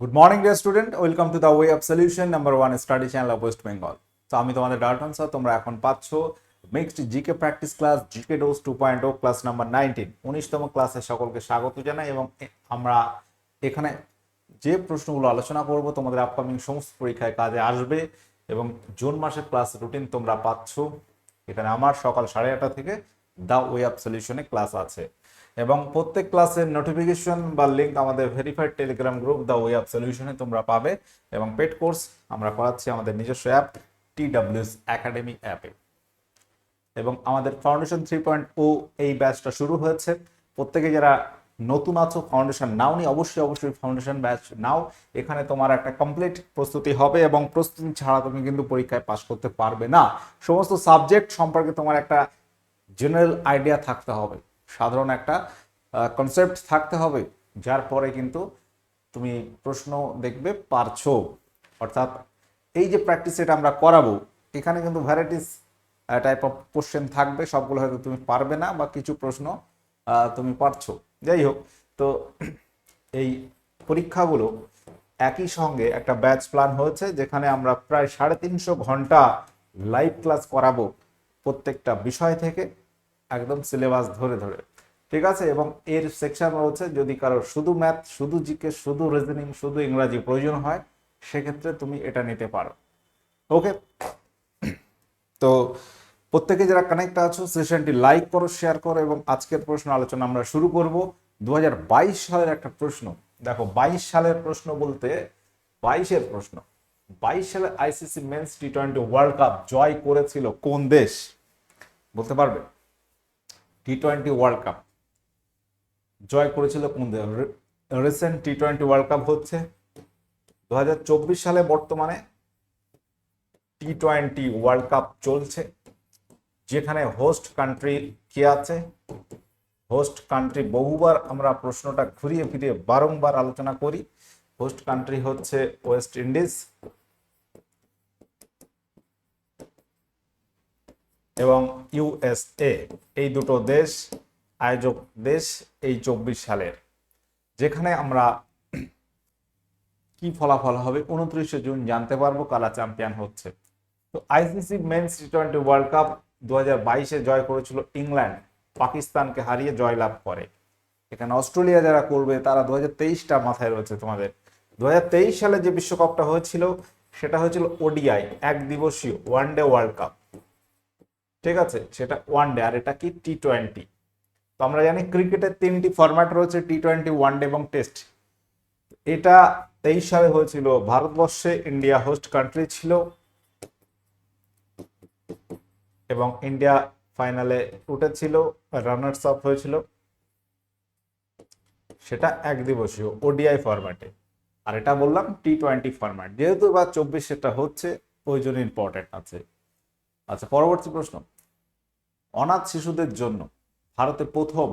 Good morning dear student welcome to the way of solution number one study channel of West Bengal তো আমি তোমাদের Dalton sir তোমরা এখন পাচ্ছ mixed GK practice class GK dose two point O class number nineteen উনিশতম ক্লাসে সকলকে স্বাগত জানাই এবং আমরা এখানে যে প্রশ্নগুলো আলোচনা করব, তোমাদের আপকামিং সমস্ত পরীক্ষায় কাজে আসবে এবং জুন মাসের ক্লাস রুটিন তোমরা পাচ্ছ। এখানে আমার সকাল সাড়ে আটটা থেকে দ্য ওয়ে অফ সলিউশনে ক্লাস আছে। এবং প্রত্যেক ক্লাসের নোটিফিকেশন বা লিঙ্ক আমাদের verified Telegram group the way of সলিউশনে তোমরা পাবে এবং পেড কোর্স আমরা করাচ্ছি আমাদের নিজস্ব অ্যাপ টি ডাব্লিউএস একাডেমি অ্যাপে এবং আমাদের ফাউন্ডেশন থ্রি পয়েন্ট ও এই ব্যাচটা শুরু হয়েছে। প্রত্যেকে যারা নতুন আছো ফাউন্ডেশন নাও নি, অবশ্যই অবশ্যই ফাউন্ডেশন ব্যাচ নাও। এখানে তোমার একটা কমপ্লিট প্রস্তুতি হবে এবং প্রস্তুতি ছাড়া তুমি কিন্তু পরীক্ষায় পাশ করতে পারবে না। সমস্ত সাবজেক্ট সম্পর্কে তোমার একটা জেনারেল আইডিয়া থাকতে হবে। সাধারণ একটা কনসেপ্ট থাকতে হবে, যার পরে কিন্তু তুমি প্রশ্ন দেখবে পারছ। অর্থাৎ এই যে প্র্যাকটিস এটা আমরা করাবো, এখানে কিন্তু ভ্যারাইটিস টাইপ অফ কোশ্চেন থাকবে, সবগুলো হয়তো তুমি পারবে না বা কিছু প্রশ্ন তুমি পারছ। যাই হোক, তো এই পরীক্ষাগুলো একই সঙ্গে একটা ব্যাচ প্ল্যান হয়েছে, যেখানে আমরা প্রায় সাড়ে তিনশো ঘণ্টা লাইভ ক্লাস করাবো প্রত্যেকটা বিষয় থেকে। একদম সিলেবাস ধরে ধরে। ঠিক আছে? এবং এর সেকশন রয়েছে যদি কারও শুধু ম্যাথ শুধু জিকে শুধু রিজনিং শুধু ইংরাজি প্রয়োজন হয়, সেক্ষেত্রে তুমি এটা নিতে পারো। ওকে তো প্রত্যেকে যারা কানেক্ট আছো সেশনটি লাইক করো শেয়ার করো এবং আজকের প্রশ্ন আলোচনা আমরা শুরু করব। দু হাজার বাইশ সালের একটা প্রশ্ন। দেখো, বাইশ সালের প্রশ্ন বলতে বাইশের প্রশ্ন। বাইশ সালে ICC men's T twenty world cup জয় করেছিল কোন দেশ? বলতে পারবে? টি টোয়েন্টি ওয়ার্ল্ড কাপ জয় করেছিল কোন recent T twenty world cup হচ্ছে দুই হাজার চব্বিশ সালে বর্তমানে টি টোয়েন্টি ওয়ার্ল্ড কাপ চলছে, যেখানে হোস্ট কান্ট্রি কে আছে? হোস্ট কান্ট্রি বহুবার আমরা প্রশ্নটা ঘুরিয়ে ফিরিয়ে বারংবার আলোচনা করি। হোস্ট কান্ট্রি হচ্ছে ওয়েস্ট ইন্ডিজ এবং ইউএসএ এই দুটো দেশ, আয়োজক দেশ এই চব্বিশ সালের। যেখানে আমরা কি ফলাফল হবে, উনত্রিশে জুন জানতে পারব কারা চ্যাম্পিয়ন হচ্ছে। তো ICC men's T twenty world cup দু বাইশে জয় করেছিল ইংল্যান্ড। পাকিস্তানকে হারিয়ে জয়লাভ করে। এখানে অস্ট্রেলিয়া যারা করবে, তারা দু তেইশটা মাথায় রয়েছে তোমাদের। দু সালে যে বিশ্বকাপটা হয়েছিল, সেটা হয়েছিল ওডিআই, এক দিবসীয় ওয়ান ডে ওয়ার্ল্ড কাপ। ঠিক আছে? সেটা ওয়ান ডে আর এটা কি টি টোয়েন্টি তো আমরা জানি ক্রিকেটের তিনটি ফরম্যাট রয়েছে টি টোয়েন্টি ওয়ান ডে এবং টেস্ট এটা তেইশ সালে হয়েছিল। ভারতবর্ষে ইন্ডিয়া হোস্ট কান্ট্রি ছিল। এবং ইন্ডিয়া ফাইনালে উঠেছিল রানার্স আপ হয়েছিল। সেটা এক দিবসীয় ওডিআই ফরম্যাটে আর এটা বললাম টি টোয়েন্টি ফরম্যাট যেহেতু বা চব্বিশ সেটা হচ্ছে, ওই জন্য ইম্পর্টেন্ট আছে। আচ্ছা পরবর্তী প্রশ্ন। অনাথ শিশুদের জন্য ভারতে প্রথম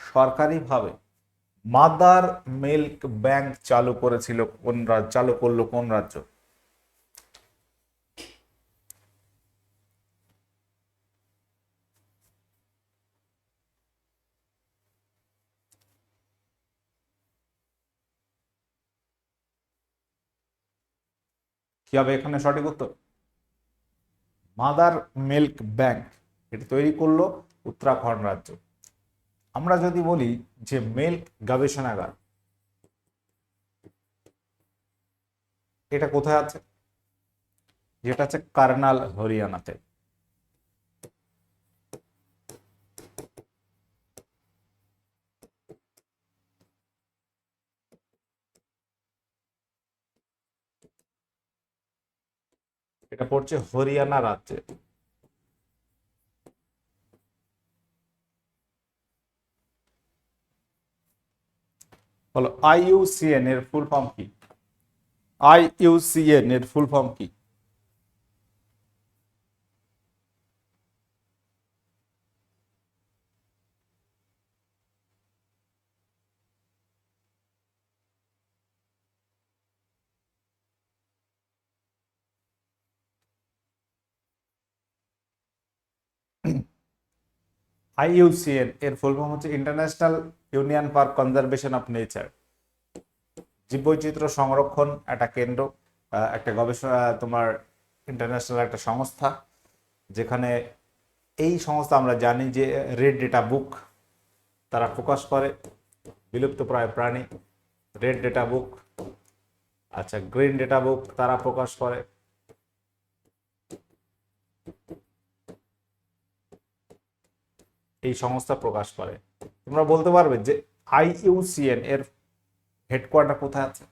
সরকারিভাবে মাদার মিল্ক ব্যাংক চালু করেছিল কোন রাজ্য, চালু করল কোন রাজ্য? কি হবে এখানে সঠিক উত্তর? মাদার মিল্ক ব্যাংক এটি তৈরি করল উত্তরাখণ্ড রাজ্য। আমরা যদি বলি যে মিল্ক গবেষণাগার, এটা কোথায় আছে? যেটা আছে কার্নাল হরিয়ানাতে। এটা পড়ছে হরিয়ানা রাজ্যে। হলো আইইউসিএন এর ফুল ফর্ম কি? আইইউসিএন এর ফুল ফর্ম কি? আইইউসিএন এর ফুল ফর্ম হচ্ছে international union for conservation of nature জীববৈচিত্র্য সংরক্ষণ একটা কেন্দ্র একটা গবেষণা, তোমার ইন্টারন্যাশনাল একটা সংস্থা, যেখানে এই সংস্থা আমরা জানি যে রেড ডেটা বুক তারা প্রকাশ করে বিলুপ্তপ্রায় প্রাণী রেড ডেটা বুক আচ্ছা গ্রিন ডেটা বুক তারা প্রকাশ করে। এই সংস্থা প্রকাশ করে। তোমরা বলতে পারবে যে আইইউসিএন এর হেডকোয়ার্টার কোথায় আছে?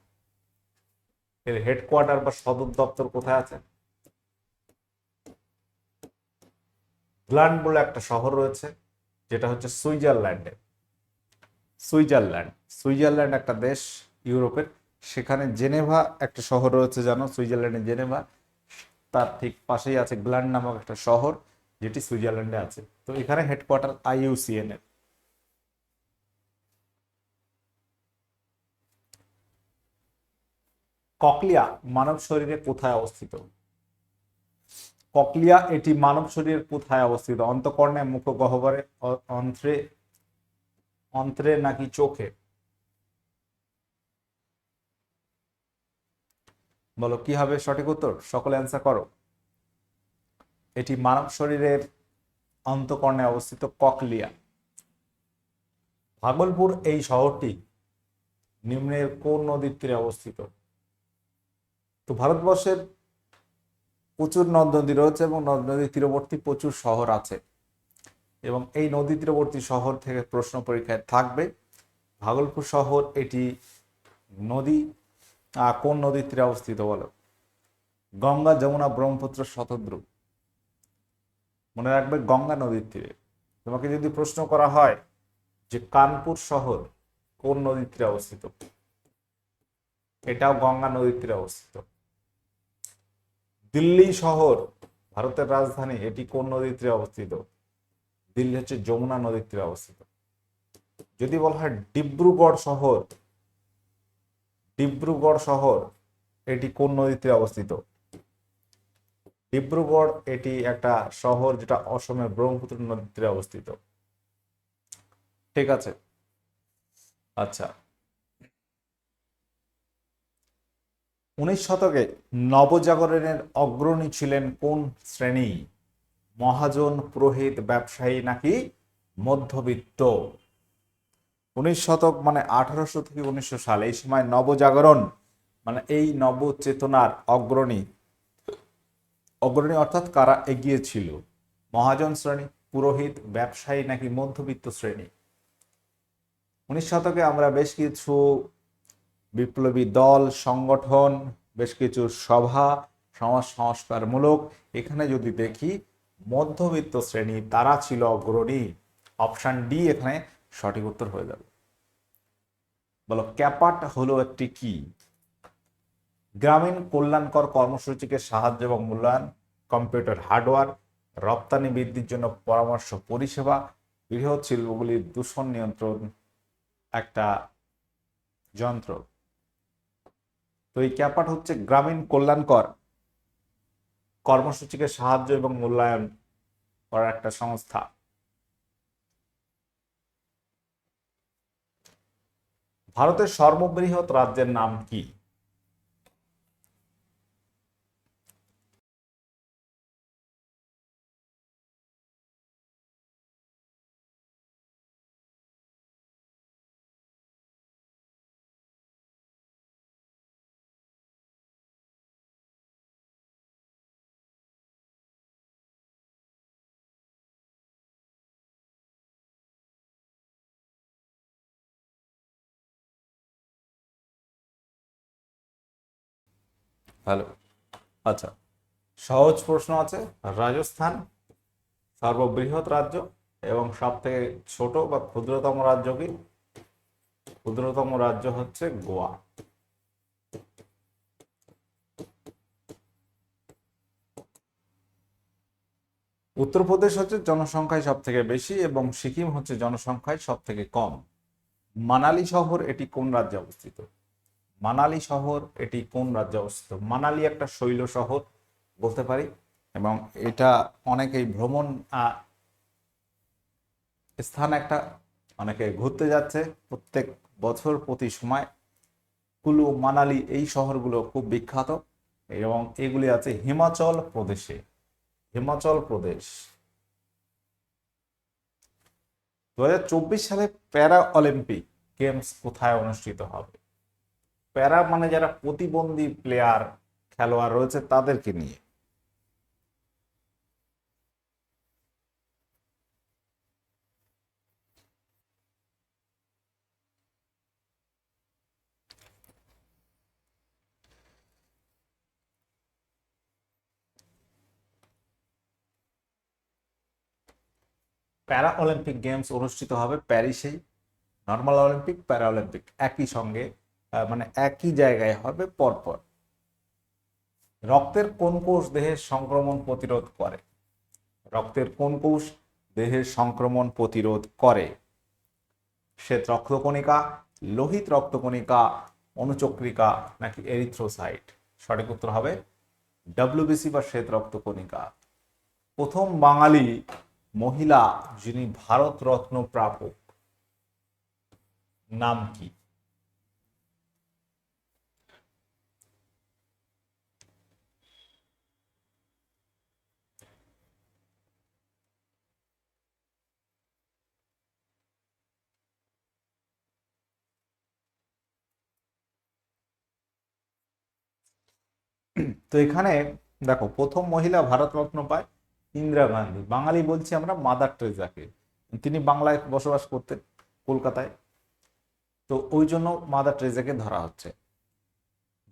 এর হেডকোয়ার্টার বা সদর দপ্তর কোথায় আছে? গ্ল্যান্ড বলে একটা শহর রয়েছে, যেটা হচ্ছে সুইজারল্যান্ডে। সুইজারল্যান্ড সুইজারল্যান্ড একটা দেশ ইউরোপের। সেখানে জেনেভা একটা শহর রয়েছে, জানো? সুইজারল্যান্ডের জেনেভা। তার ঠিক পাশেই আছে গ্ল্যান্ড নামক একটা শহর। যেটি সুইজারল্যান্ডে আছে। তো এখানে হেডকোয়ার্টার আইইউসিএন এর। ককলিয়া মানব শরীরে কোথায় অবস্থিত? ককলিয়া এটি মানব শরীরের কোথায় অবস্থিত? অন্তকর্ণে মুখ গহ্বরে অ- অন্ত্রে অন্ত্রে নাকি চোখে? বলো, কি হবে সঠিক উত্তর? সকলে অ্যান্সার করো। এটি মানব শরীরের অন্তকর্ণে অবস্থিত ককলিয়া। ভাগলপুর এই শহরটি নিম্নের কোন নদীর তীরে অবস্থিত? তো ভারতবর্ষের প্রচুর নদ নদী রয়েছে এবং নদ নদীর তীরবর্তী প্রচুর শহর আছে এবং এই নদী তীরবর্তী শহর থেকে প্রশ্ন পরীক্ষায় থাকবে, ভাগলপুর শহর এটি নদী কোন নদীর তীরে অবস্থিত বলো? গঙ্গা, যমুনা, ব্রহ্মপুত্র শতদ্রু মনে রাখবে গঙ্গা নদীর তীরে। তোমাকে যদি প্রশ্ন করা হয় যে কানপুর শহর কোন নদীর তীরে অবস্থিত? এটাও গঙ্গা নদীর তীরে অবস্থিত। দিল্লি শহর, ভারতের রাজধানী, এটি কোন নদীর তীরে অবস্থিত? দিল্লি হচ্ছে যমুনা নদীর তীরে অবস্থিত। যদি বলা হয় ডিব্রুগড় শহর ডিব্রুগড় শহর, এটি কোন নদীর তীরে অবস্থিত? ডিব্রুগড়, এটি একটা শহর যেটা অসমের ব্রহ্মপুত্র নদীর অবস্থিত। ঠিক আছে? আচ্ছা। উনিশ শতকে নবজাগরণের অগ্রণী ছিলেন কোন শ্রেণি? মহাজন, পুরোহিত, ব্যবসায়ী নাকি মধ্যবিত্ত? উনিশ শতক মানে আঠারোশো থেকে উনিশশো সাল, এই সময় নবজাগরণ মানে এই নবচেতনার অগ্রণী। অগ্রণী অর্থাৎ কারা এগিয়ে ছিল? মহাজন শ্রেণি, পুরোহিত, ব্যবসায়ী নাকি মধ্যবিত্ত শ্রেণি? উনিশ শতকে আমরা বেশ কিছু বিপ্লবী দল, সংগঠন, বেশ কিছু সভা, সমাজ সংস্কারমূলক, এখানে যদি দেখি মধ্যবিত্ত শ্রেণি, তারা ছিল অগ্রণী। অপশন ডি এখানে সঠিক উত্তর হয়ে যাবে। বলো, ক্যাপাট হলো একটি কি? গ্রামীণ কল্যাণকর কর্মসূচিকে সাহায্য এবং মূল্যায়ন, কম্পিউটার হার্ডওয়্যার, রপ্তানি বৃদ্ধির জন্য পরামর্শ, পরিষেবা, বৃহৎ শিল্পগুলির দূষণ নিয়ন্ত্রণ একটা যন্ত্র। তো এই ক্যাপাট হচ্ছে গ্রামীণ কল্যাণকর কর্মসূচিকে সাহায্য এবং মূল্যায়ন করার একটা সংস্থা। ভারতের সর্ববৃহৎ রাজ্যের নাম কি? হ্যালো আচ্ছা। সহজ প্রশ্ন আছে। রাজস্থান সর্ববৃহৎ রাজ্য এবং সব থেকে ছোট বা ক্ষুদ্রতম রাজ্য কি? ক্ষুদ্রতম রাজ্য হচ্ছে গোয়া। উত্তরপ্রদেশ হচ্ছে জনসংখ্যায় সব থেকে বেশি এবং সিকিম হচ্ছে জনসংখ্যায় সব থেকে কম। মানালি শহর এটি কোন রাজ্যে অবস্থিত? মানালি শহর, এটি কোন রাজ্যে অবস্থিত? মানালি একটা শৈল শহর বলতে পারি, এবং এটা অনেকেই ভ্রমণ স্থান একটা, অনেকে ঘুরতে যাচ্ছে। প্রত্যেক বছর প্রতি সময় কুলু, মানালি এই শহরগুলো খুব বিখ্যাত, এবং এগুলি আছে হিমাচল প্রদেশে। হিমাচল প্রদেশ। দুহাজার চব্বিশ সালে প্যারা অলিম্পিক গেমস কোথায় অনুষ্ঠিত হবে? প্যারা মানে যারা প্রতিবন্ধী প্লেয়ার খেলোয়াড় রয়েছে তাদেরকে নিয়ে। প্যারা অলিম্পিক গেমস অনুষ্ঠিত হবে প্যারিসেই। নর্মাল অলিম্পিক, প্যারা অলিম্পিক, একই সঙ্গে মানে একই জায়গায় হবে পরপর। রক্তের কোন কোষ দেহের সংক্রমণ প্রতিরোধ করে? রক্তের কোন কোষ দেহের সংক্রমণ প্রতিরোধ করে? শ্বেত রক্তকণিকা, লোহিত রক্তকণিকা, অনুচক্রিকা নাকি এরিথ্রোসাইট? সঠিক উত্তর হবে ডাব্লিউবিসি বা শ্বেত রক্তকণিকা। প্রথম বাঙালি মহিলা যিনি ভারত রত্ন প্রাপক, নাম কি? তো এখানে দেখো, প্রথম মহিলা ভারতরত্ন পায় ইন্দিরা গান্ধী। বাঙালি বলছি আমরা মাদার টেরেজাকে তিনি বাংলায় বসবাস করতেন কলকাতায়। তো ওই জন্য মাদার টেরেজাকে ধরা হচ্ছে।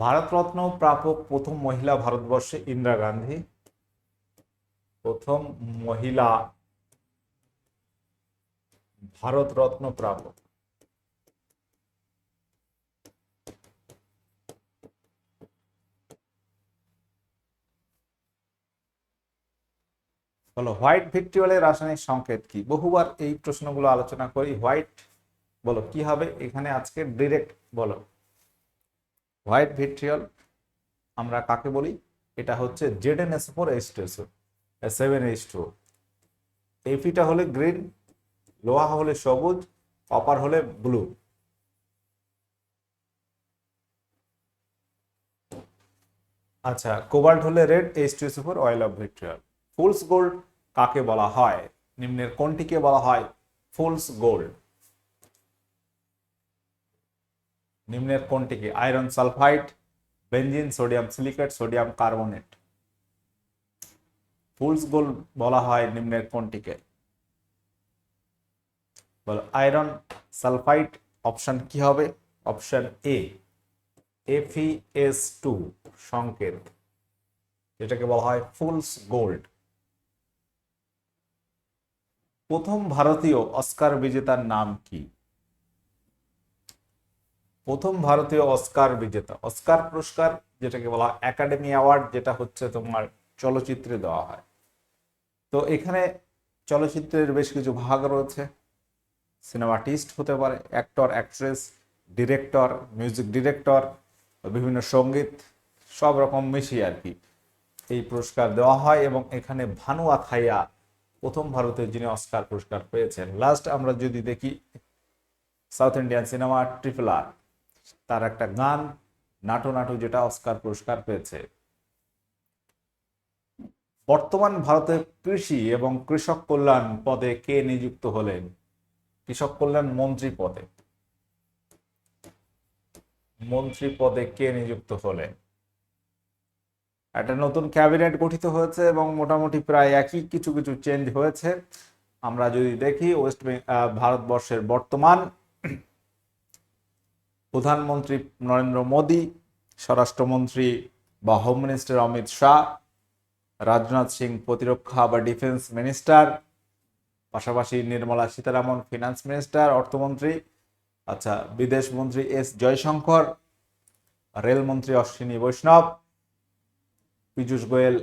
ভারতরত্ন প্রাপক প্রথম মহিলা ভারতবর্ষে ইন্দিরা গান্ধী। প্রথম মহিলা ভারতরত্ন প্রাপক। বলো, হোয়াইট ভিট্রিওলের রাসায়নিক সংকেত কি? বহুবার এই প্রশ্নগুলো আলোচনা করি, হোয়াইট বলো, কি হবে? এখানে আজকে ডিরেক্ট বলো। হোয়াইট ভিট্রিয়ল আমরা কাকে বলি? এটা হচ্ছে Z N S four H two seven H two এফিটা হলে গ্রিন, লোহা হলে সবুজ, কপার হলে ব্লু। আচ্ছা কোবাল্ট হলে red H two four oil of vitriol fool's gold কাকে বলা হয়? নিম্নের কোনটিকে বলা হয়? ফুলস গোল্ড নিম্নের কোনটিকে? Iron sulphide benzene sodium silicate sodium carbonate fool's gold বলা হয় নিম্নের কোনটিকে? বলো আয়রন সালফাইড অপশন কি হবে? অপশন এ এফিএস টু সংকেত। যেটাকে বলা হয় ফুলস গোল্ড প্রথম ভারতীয় অস্কার বিজেতার নাম কি? প্রথম ভারতীয় অস্কার বিজেতা, অস্কার পুরস্কার যেটাকে বলা হয়, একাডেমি অ্যাওয়ার্ড যেটা হচ্ছে তোমার চলচ্চিত্রে দেওয়া হয়। তো এখানে চলচ্চিত্রের বেশ কিছু ভাগ রয়েছে। সিনেমাটিস্ট হতে পারে, actor, actress, director, music director, বিভিন্ন সংগীত, সব রকম মিশিয়ে আর কি এই পুরস্কার দেওয়া হয় এবং এখানে ভানু আথাইয়া প্রথম ভারতীয় যিনি অস্কার পুরস্কার পেয়েছেন। লাস্ট আমরা যদি দেখি South Indian cinema triple R তার একটা গান নাটু নাটু যেটা অস্কার পুরস্কার পেয়েছে। বর্তমান ভারতের কৃষি এবং কৃষক কল্যাণ পদে কে নিযুক্ত হলেন? কৃষক কল্যাণ মন্ত্রী পদে। মন্ত্রী পদে কে নিযুক্ত হলেন? একটা নতুন ক্যাবিনেট গঠিত হয়েছে এবং মোটামুটি প্রায় একই কিছু কিছু চেঞ্জ হয়েছে। আমরা যদি দেখি ওয়েস্ট ভারতবর্ষের বর্তমান প্রধানমন্ত্রী নরেন্দ্র মোদী, স্বরাষ্ট্রমন্ত্রী বা হোম মিনিস্টার অমিত শাহ, রাজনাথ সিং প্রতিরক্ষা বা ডিফেন্স মিনিস্টার পাশাপাশি নির্মলা সীতারামন ফিনান্স মিনিস্টার অর্থমন্ত্রী আচ্ছা বিদেশ মন্ত্রী এস জয়শঙ্কর, রেলমন্ত্রী অশ্বিনী বৈষ্ণব পীযূষ গোয়েল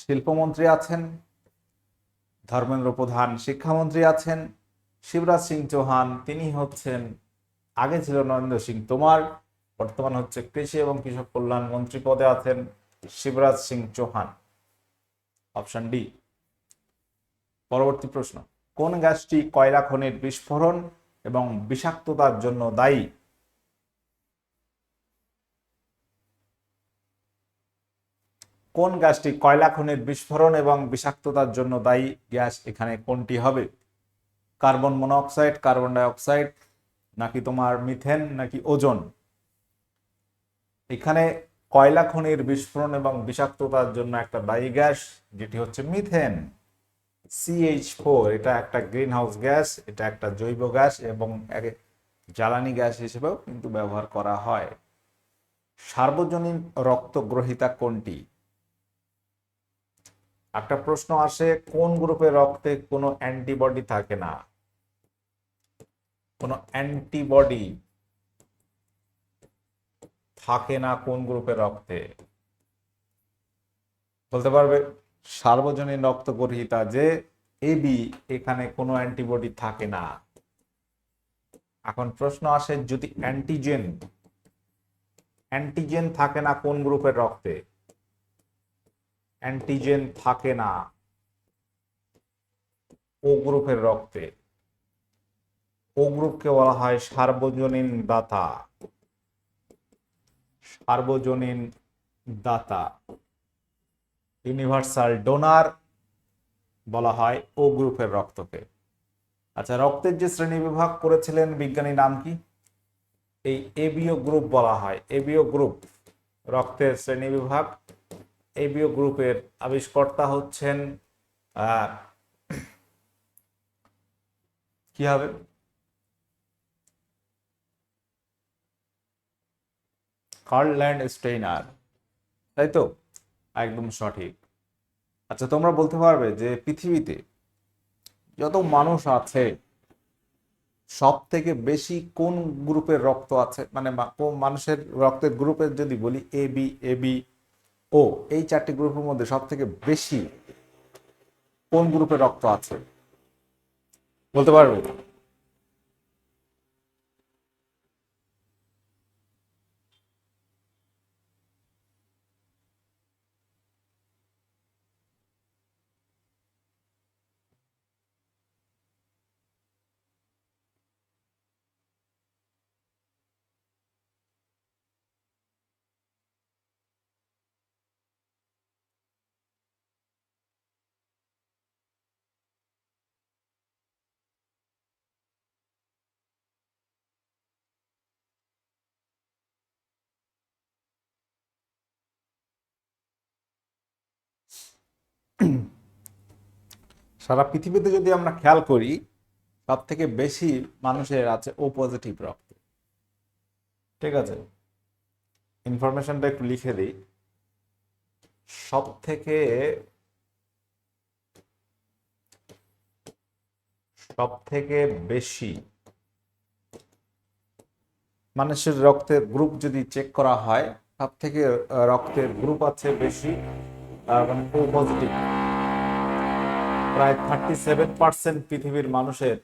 শিল্পমন্ত্রী আছেন, ধর্মেন্দ্র প্রধান শিক্ষামন্ত্রী আছেন, শিবরাজ সিং চৌহান, তিনি হচ্ছেন, আগে ছিল নরেন্দ্র সিং তোমার, বর্তমান হচ্ছে কৃষি এবং কৃষক কল্যাণ মন্ত্রী পদে আছেন শিবরাজ সিং চৌহান। অপশন ডি, পরবর্তী প্রশ্ন, কোন গ্যাসটি কয়লা খনির বিস্ফোরণ এবং বিষাক্ততার জন্য দায়ী? কোন গ্যাসটি কয়লা খনির বিস্ফোরণ এবং বিষাক্ততার জন্য দায়ী? গ্যাস এখানে কোনটি হবে? কার্বন মনোক্সাইড, কার্বন ডাইঅক্সাইড, নাকি তোমার মিথেন, নাকি ওজন? এখানে কয়লা খনির বিস্ফোরণ এবং বিষাক্ততার জন্য একটা দায়ী গ্যাস, যেটি হচ্ছে মিথেন। সিএইচ ফোর এটা একটা গ্রিন হাউস গ্যাস, এটা একটা জৈব গ্যাস এবং জ্বালানি গ্যাস হিসেবেও কিন্তু ব্যবহার করা হয়। সার্বজনীন রক্তগ্রহিতা কোনটি? একটা প্রশ্ন আসে, কোন গ্রুপের রক্তে কোনো অ্যান্টিবডি থাকে না? কোনো অ্যান্টিবডি থাকে না কোন গ্রুপের রক্তে? বলতে পারবে, সার্বজনীন রক্ত গ্রহীতা যে এবি এখানে কোনো অ্যান্টিবডি থাকে না। এখন প্রশ্ন আসে, যদি অ্যান্টিজেন অ্যান্টিজেন থাকে না কোন গ্রুপের রক্তে অ্যান্টিজেন থাকে না। ও গ্রুপের রক্তে। ও গ্রুপকে বলা হয় সার্বজনীন দাতা। সার্বজনীন দাতা। ইউনিভার্সাল ডোনার বলা হয় ও গ্রুপের রক্তকে। আচ্ছা রক্তের যে শ্রেণি বিভাগ করেছিলেন বিজ্ঞানী নাম কি? এই এবিও গ্রুপ বলা হয়। এবিও গ্রুপ, রক্তের শ্রেণি বিভাগ। এবিও গ্রুপের আবিষ্কর্তা হচ্ছেন কি হবে? Karl Landsteiner. তাই তো? একদম সঠিক। আচ্ছা তোমরা বলতে পারবে যে পৃথিবীতে যত মানুষ আছে সব থেকে বেশি কোন গ্রুপের রক্ত আছে? মানে মানুষের রক্তের গ্রুপের যদি বলি, এ, বি এ, বি ও এই চারটি গ্রুপের মধ্যে সব থেকে বেশি কোন গ্রুপের রক্ত আছে? বলতে পারবে? সারা পৃথিবীতে যদি আমরা খেয়াল করি, সব থেকে বেশি মানুষের আছে ও পজিটিভ রক্ত। ঠিক আছে? ইনফরমেশনটা একটু লিখে দিই। সব থেকে সব থেকে বেশি মানুষের রক্তের গ্রুপ যদি চেক করা হয় সব থেকে রক্তের গ্রুপ আছে বেশি মানে পজিটিভ প্রায় থার্টি সেভেন পার্সেন্ট পৃথিবীর মানুষের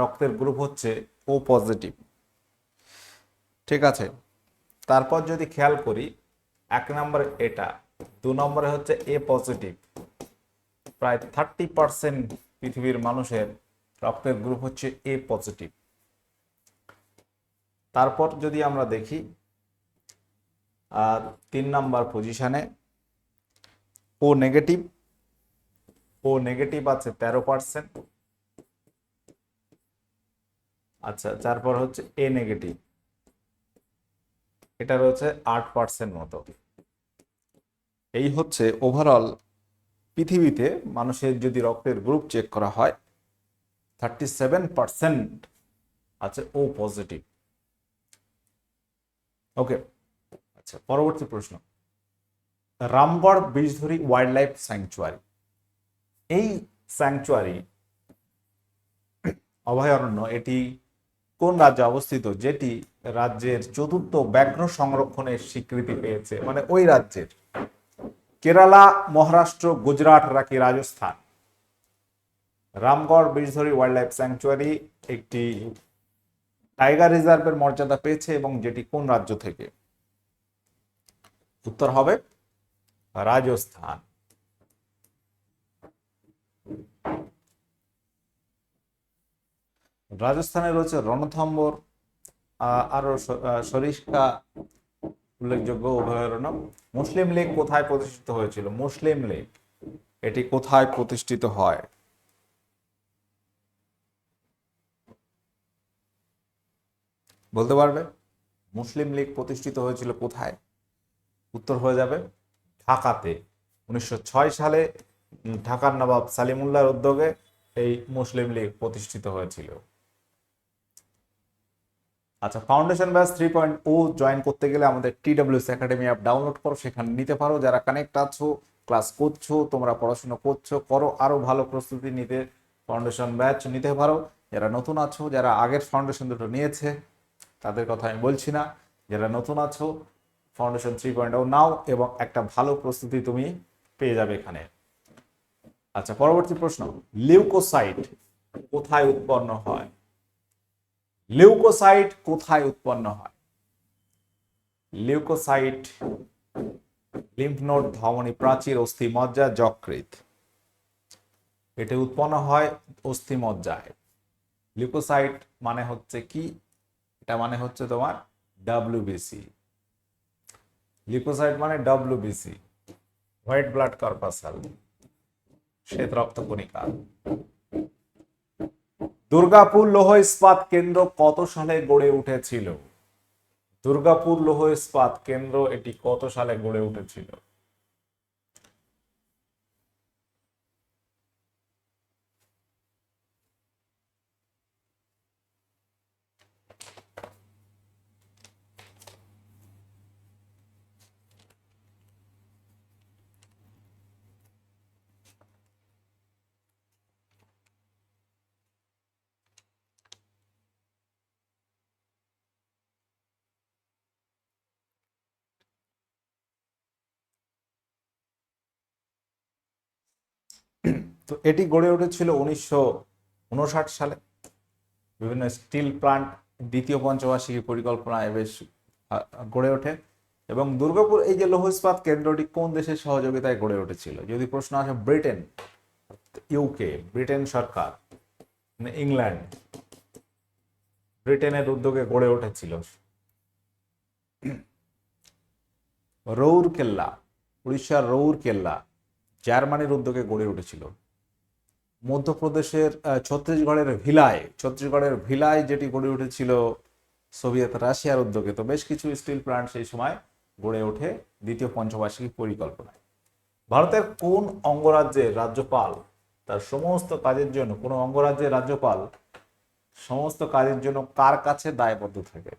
রক্তের গ্রুপ হচ্ছে ও পজিটিভ ঠিক আছে? তারপর যদি খেয়াল করি, এক নম্বরে এটা, দু নম্বরে হচ্ছে এ পজিটিভ প্রায় থার্টি পার্সেন্ট পৃথিবীর মানুষের রক্তের গ্রুপ হচ্ছে এ পজিটিভ তারপর যদি আমরা দেখি আর তিন নাম্বার পজিশনে ও নেগেটিভ ও নেগেটিভ আছে তেরো পার্সেন্ট আচ্ছা তারপর হচ্ছে এ নেগেটিভ এটা রয়েছে আট পার্সেন্ট মতো। এই হচ্ছে ওভারঅল পৃথিবীতে মানুষের যদি রক্তের গ্রুপ চেক করা হয় থার্টি সেভেন পার্সেন্ট আছে ও পজিটিভ ওকে আচ্ছা পরবর্তী প্রশ্ন। Ramgarh Vishdhari wild life sanctuary এই স্যাংচুয়ারি অভয়ারণ্য, এটি কোন রাজ্যে অবস্থিত? যেটি রাজ্যের চতুর্থ ব্যাঘ্র সংরক্ষণের স্বীকৃতি পেয়েছে। মানে ওই রাজ্যের। কেরালা, মহারাষ্ট্র, গুজরাট নাকি Rajasthan? Ramgarh Vishdhari wild life sanctuary একটি টাইগার রিজার্ভের মর্যাদা পেয়েছে এবং যেটি কোন রাজ্য থেকে? উত্তর হবে রাজস্থান। রাজস্থানে রয়েছে রণথম্বর আরও সরিষ্কা উল্লেখযোগ্য অভয়ারণ্য মুসলিম লীগ কোথায় প্রতিষ্ঠিত হয়েছিল? মুসলিম লীগ, এটি কোথায় প্রতিষ্ঠিত হয়? বলতে পারবে? মুসলিম লীগ প্রতিষ্ঠিত হয়েছিল কোথায়? উত্তর হয়ে যাবে। ঢাকাতে। উনিশশো ছয় সালে ঢাকার নবাব সালিমুল্লাহর উদ্যোগে এই মুসলিম লীগ প্রতিষ্ঠিত হয়েছিল। আচ্ছা foundation batch three point O join করতে গেলে আমাদের T TWS academy app download করো, সেখানে নিতে পারো। যারা কানেক্ট আছো ক্লাস করছ, তোমরা পড়াশোনা করছ, করো, আরও ভালো প্রস্তুতি নিতে ফাউন্ডেশন ব্যাচ নিতে পারো। যারা নতুন আছো, যারা আগের ফাউন্ডেশন দুটো নিয়েছে, তাদের কথা আমি বলছি না। যারা নতুন আছো ফাউন্ডেশন থ্রি পয়েন্ট নাও এবং একটা ভালো প্রস্তুতি তুমি পেয়ে যাবে এখানে। আচ্ছা পরবর্তী প্রশ্ন লিউকোসাইট কোথায় উৎপন্ন হয়? লিউকোসাইট কোথায় উৎপন্ন হয়? লিউকোসাইট লিম্ফ নোড ধমনী প্রাচীর অস্থিমজ্জা যকৃত এটা উৎপন্ন হয় অস্থিমজ্জায়। লিউকোসাইট মানে হচ্ছে কি? এটা মানে হচ্ছে তোমার ডাব্লিউবিসি লিউকোসাইট মানে ডব্লিউবিসি হোয়াইট ব্লাড কর্পাসাল, শ্বেত রক্তকণিকা দুর্গাপুর লৌহ ইস্পাত কেন্দ্র কত সালে গড়ে উঠেছিল? দুর্গাপুর লৌহ ইস্পাত কেন্দ্র এটি কত সালে গড়ে উঠেছিল? তো এটি গড়ে উঠেছিল উনিশশো উনষাট সালে। বিভিন্ন স্টিল প্লান্ট দ্বিতীয় পঞ্চবার্ষিকী পরিকল্পনায় বেশ গড়ে ওঠে। এবং দুর্গাপুর, এই যে লৌহ ইস্পাত কেন্দ্রটি কোন দেশের সহযোগিতায় গড়ে উঠেছিল? যদি প্রশ্ন আসে, ব্রিটেন ইউকে ব্রিটেন সরকার মানে ইংল্যান্ড, ব্রিটেনের উদ্যোগে গড়ে উঠেছিল। রৌর কেল্লা উড়িষ্যার রৌর কেল্লা জার্মানির উদ্যোগে গড়ে উঠেছিল। মধ্যপ্রদেশের ছত্তিশগড়ের ভিলায় ছত্তিশগড়ের ভিলায় যেটি গড়ে উঠেছিল সোভিয়েত রাশিয়ার উদ্যোগে। তো বেশ কিছু স্টিল প্ল্যান্ট সেই সময় গড়ে ওঠে দ্বিতীয় পঞ্চবার্ষিকী পরিকল্পনায়। ভারতের কোন অঙ্গরাজ্যের রাজ্যপাল তার সমস্ত কাজের জন্য, কোন অঙ্গরাজ্যের রাজ্যপাল সমস্ত কাজের জন্য কার কাছে দায়বদ্ধ থাকে?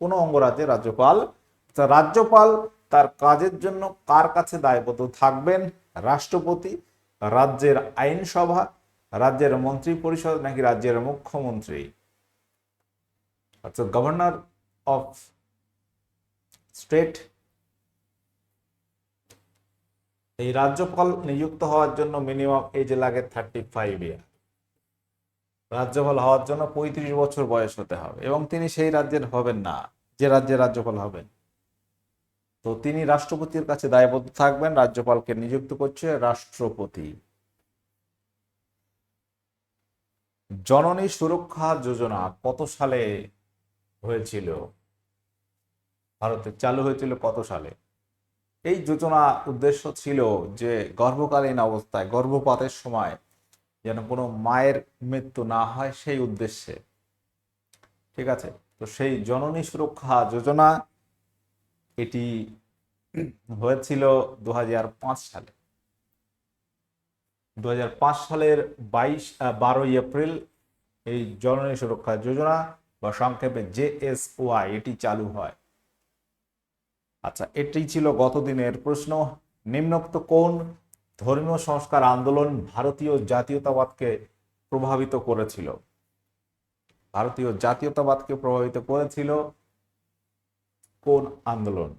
কোন অঙ্গরাজ্যের রাজ্যপাল রাজ্যপাল তার কাজের জন্য কার কাছে দায়বদ্ধ থাকবেন? রাষ্ট্রপতি রাজ্যের আইনসভা, রাজ্যের মন্ত্রী পরিষদ নাকি রাজ্যের মুখ্যমন্ত্রী? অর্থাৎ গভর্নর অফ স্টেট, এই রাজ্যপাল নিযুক্ত হওয়ার জন্য মিনিমাম এজ লাগে থার্টি ফাইভ ইয়ার রাজ্যপাল হওয়ার জন্য পঁয়ত্রিশ বছর বয়স হতে হবে এবং তিনি সেই রাজ্যের হবেন না, যে রাজ্যের রাজ্যপাল হবেন। তো তিনি রাষ্ট্রপতির কাছে দায়বদ্ধ থাকবেন, রাজ্যপালকে নিযুক্ত করছে রাষ্ট্রপতি। জননী সুরক্ষা যোজনা কত সালে হয়েছিল? ভারতে চালু হয়েছিল কত সালে? এই যোজনা উদ্দেশ্য ছিল যে গর্ভকালীন অবস্থায়, গর্ভপাতের সময় যেন কোনো মায়ের মৃত্যু না হয়, সেই উদ্দেশ্যে। ঠিক আছে? তো সেই জননী সুরক্ষা যোজনা এটি হয়েছিল দু হাজার পাঁচ সালে। দু হাজার পাঁচ সালের বাইশ বারোই এপ্রিল এই জননী সুরক্ষা যোজনা বা সংক্ষেপে জেএসওয়াই এটি চালু হয়। আচ্ছা এটি ছিল গতদিনের প্রশ্ন। নিম্নোক্ত কোন ধর্মীয় সংস্কার আন্দোলন ভারতীয় জাতীয়তাবাদকে প্রভাবিত করেছিল? ভারতীয় জাতীয়তাবাদকে প্রভাবিত করেছিল কোন আন্দোলন?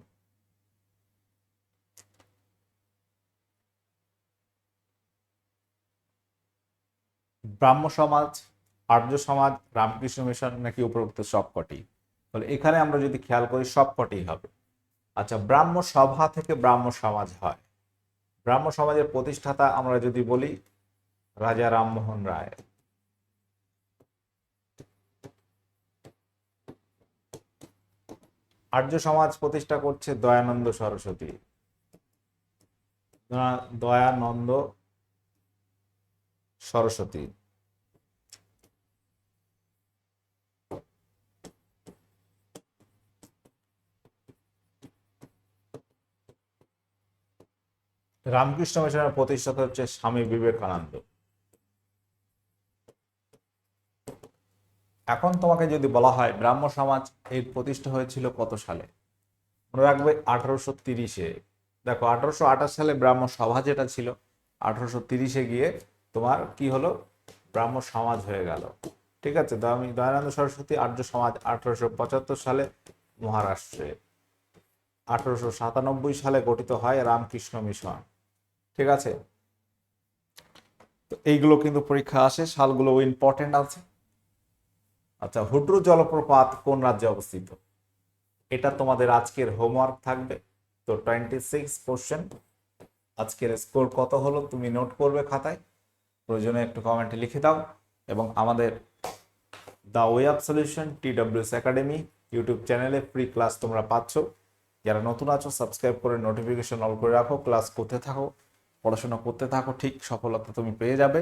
ব্রাহ্ম সমাজ, আর্য সমাজ, রামকৃষ্ণ মিশন নাকি উপরোক্ত সবকটি? তাহলে এখানে আমরা যদি খেয়াল করি সবকটি হবে। আচ্ছা ব্রাহ্ম সভা থেকে ব্রাহ্ম সমাজ হয়। ব্রাহ্ম সমাজের প্রতিষ্ঠাতা আমরা যদি বলি রাজা রামমোহন রায়। আর্য সমাজ প্রতিষ্ঠা করছে দয়ানন্দ সরস্বতী। দয়া- দয়ানন্দ সরস্বতী। রামকৃষ্ণ মিশনের প্রতিষ্ঠাতা হচ্ছে স্বামী বিবেকানন্দ। এখন তোমাকে যদি বলা হয় ব্রাহ্ম সমাজ এর প্রতিষ্ঠা হয়েছিল কত সালে? মনে রাখবে আঠারোশো তিরিশে। দেখো, আঠারোশো আঠাশ সালে ব্রাহ্ম সভা যেটা ছিল, আঠারোশো তিরিশে গিয়ে তোমার কি হলো? ব্রাহ্ম সমাজ হয়ে গেল। ঠিক আছে? আমি দয়ানন্দ সরস্বতী আর্য সমাজ আঠারোশো পঁচাত্তর সালে মহারাষ্ট্রে। আঠারোশো সাতানব্বই সালে গঠিত হয় রামকৃষ্ণ মিশন। ঠিক আছে? তো এইগুলো কিন্তু পরীক্ষা আসে, সালগুলো ইম্পর্টেন্ট আছে। আচ্ছা হুড্রু জলপ্রপাত কোন রাজ্যে অবস্থিত? এটা তোমাদের আজকের হোমওয়ার্ক থাকবে। তো টোয়েন্টি সিক্স কোশ্চেন আজকের স্কোর কত হলো তুমি নোট করবে খাতায়। প্রয়োজনে একটু কমেন্টে লিখে দাও। এবং আমাদের the way of solution T WS academy YouTube চ্যানেলে ফ্রি ক্লাস তোমরা পাচ্ছ। যারা নতুন আছো সাবস্ক্রাইব করে নোটিফিকেশন অল করে রাখো। ক্লাস করতে থাকো, পড়াশোনা করতে থাকো, ঠিক সফলতা তুমি পেয়ে যাবে।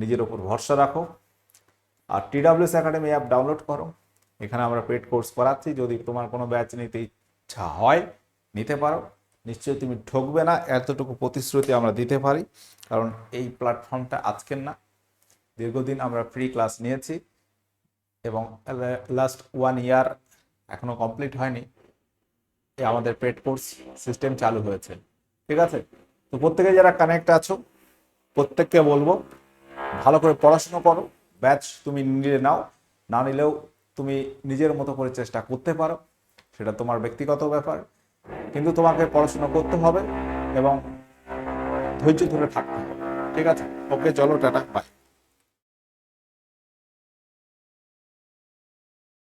নিজের ওপর ভরসা রাখো। আর T TWS academy app download করো। এখানে আমরা পেড কোর্স করাচ্ছি। যদি তোমার কোনো ব্যাচ নিতে ইচ্ছা হয়, নিতে পারো। নিশ্চয়ই তুমি ঠকবে না। এতটুকু প্রতিশ্রুতি আমরা দিতে পারি। কারণ এই প্ল্যাটফর্মটা আজকের না। দীর্ঘদিন আমরা ফ্রি ক্লাস নিয়েছি এবং লাস্ট ওয়ান ইয়ার এখনও কমপ্লিট হয়নি। এই আমাদের পেড কোর্স সিস্টেম চালু হয়েছে। ঠিক আছে? তো প্রত্যেকে যারা কানেক্ট আছো, প্রত্যেককে বলব, ভালো করে পড়াশুনো করো। ব্যাচ তুমি নিয়ে নাও, না নিলেও তুমি নিজের মতো করে চেষ্টা করতে পারো, সেটা তোমার ব্যক্তিগত ব্যাপার। কিন্তু তোমাকে পড়াশোনা করতে হবে এবং ধৈর্য ধরে থাকতে হবে। ঠিক আছে? ওকে, চলো, টাটা বাই